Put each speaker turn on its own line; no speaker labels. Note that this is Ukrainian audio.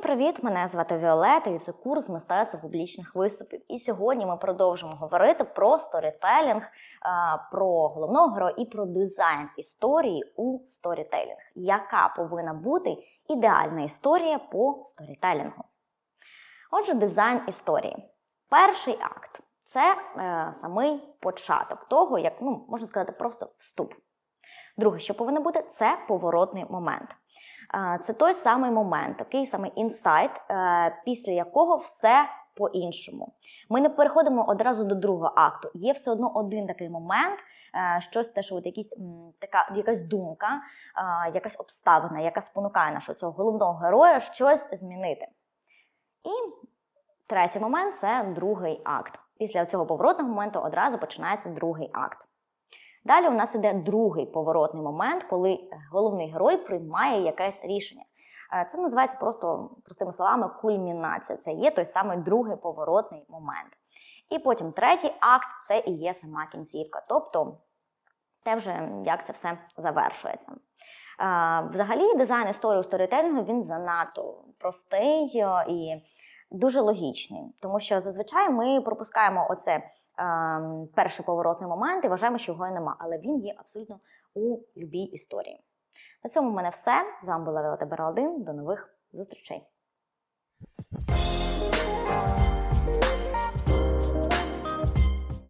привіт! Мене звати Віолета і це курс мистецтва публічних виступів. І сьогодні ми продовжимо говорити про сторітелінг, про головного героя і про дизайн історії у сторітелінг. Яка повинна бути ідеальна історія по сторітелінгу? Отже, дизайн історії. Перший акт це е, самий початок того, як ну, можна сказати, просто вступ. Друге, що повинно бути, це поворотний момент. Це той самий момент, такий самий інсайт, е, після якого все по-іншому. Ми не переходимо одразу до другого акту. Є все одно один такий момент, е, щось те, що от якісь, така, якась думка, е, якась обставина, яка спонукає нашого цього головного героя щось змінити. І третій момент це другий акт. Після цього поворотного моменту одразу починається другий акт. Далі у нас іде другий поворотний момент, коли головний герой приймає якесь рішення. Е, Це називається просто простими словами кульмінація. Це є той самий другий поворотний момент. І потім третій акт це і є сама кінцівка. Тобто те вже як це все завершується. Е, Взагалі, дизайн історії у сторітелінгу він занадто простий е, і дуже логічний, тому що зазвичай ми пропускаємо оце перший поворотний момент і вважаємо, що його і нема, але він є абсолютно у любій історії. На цьому в мене все. З вами була Віолета Бералдин. До нових зустрічей.